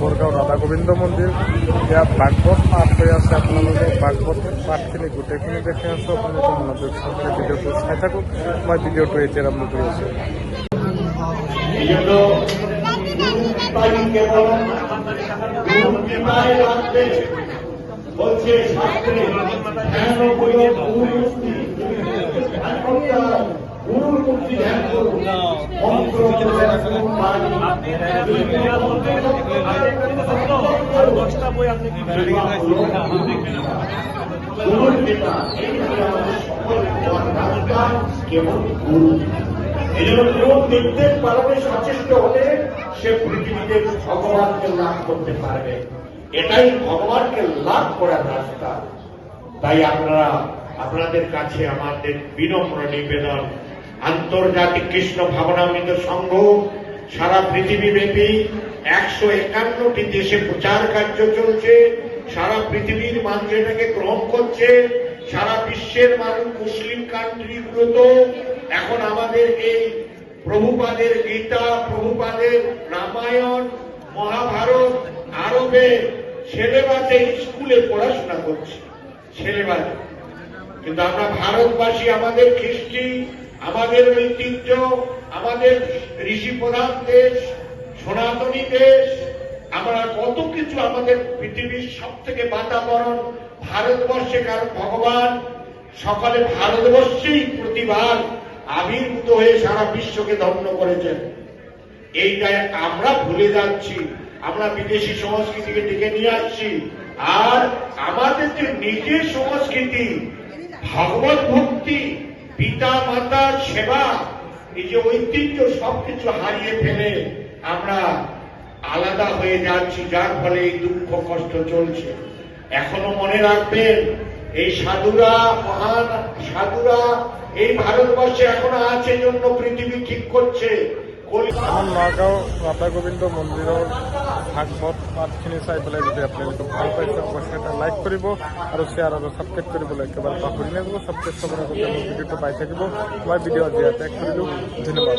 বোরগাঁও রাধা গোবিন্দ মন্দিৰ। ইয়াত ভাগৱত পাঠ হৈ আছে আপনাদের ভাগৱতৰ পাঠখানি গোটেইখিনি দেখে আছোঁ। আপনাদের মনোযোগ চাই ভিডিওটি চাই থাকুক। মই ভিডিওটি এতিয়া আৰম্ভ কৰি ধ্যান সচেষ্ট হলে সে পৃথিবীতে ভগবানকে লাভ করতে পারবে। এটাই ভগবানকে লাভ করার রাস্তা। তাই আপনারা, আপনাদের কাছে আমাদের বিনম্র নিবেদন। আন্তর্জাতিক কৃষ্ণ ভাবনামৃত সংঘ সারা পৃথিবী ব্যাপী একশো একান্নটি দেশে প্রচার কার্য চলছে, সারা পৃথিবীর মানুষ এটাকে গ্রহণ করছে, সারা বিশ্বের মানুষ মুসলিম কান্ট্রিগুলো এখন আমাদের এই প্রভুপাদের গীতা, প্রভুপাদের রামায়ণ, মহাভারত, আরবে ছেলেবাসে স্কুলে পড়াশোনা করছে ছেলেবাসে কিন্তু আমরা ভারতবাসী, আমাদের খ্রিস্টি আমাদের ঐতিহ্য, আমাদের ঋষি প্রধান দেশ সনাতনী দেশ, আমরা কত কিছু আমাদের পৃথিবীর সব থেকে বাতাবরণ, ভারতবর্ষে কারণ ভগবান? সকালে ভারতবর্ষেই প্রতিবার আবির্ভূত হয়ে সারা বিশ্বকে ধন্য করেছেন। এইটাই আমরা ভুলে যাচ্ছি। আমরা বিদেশি সংস্কৃতিকে ডেকে নিয়ে আসছি। আর আমাদের যে নিজের সংস্কৃতি, ভগবত ভক্তি পিতা মাতার সেবা, এই যে ঐতিহ্য সবকিছু হারিয়ে ফেলে আমরা আলাদা হয়ে যাচ্ছি, যার ফলে এই দুঃখ, কষ্ট চলছে। এখনও মনে রাখবেন, এই সাধুরা মহান সাধুরা এই ভারতবর্ষে এখনও আছে জন্য পৃথিবী ঠিক করছে। আমাৰ নগাঁও ৰাধা গোবিন্দ মন্দিৰৰ ভাগৱত পাঠখিনি চাই পেলাই যদি আপোনালোকে ভালো পাইছে অৱশ্যে এটা লাইক কৰিব আৰু শ্বেয়াৰ আৰু ছাবস্ক্ৰাইব কৰিবলৈ একেবাৰে পাহৰি নাযাব ছাবস্ক্ৰাইব কৰাৰ আগতে মোৰ পাই থাকিব। মই ভিডিঅ' আজি ইয়াতে কৰিলোঁ ধন্যবাদ।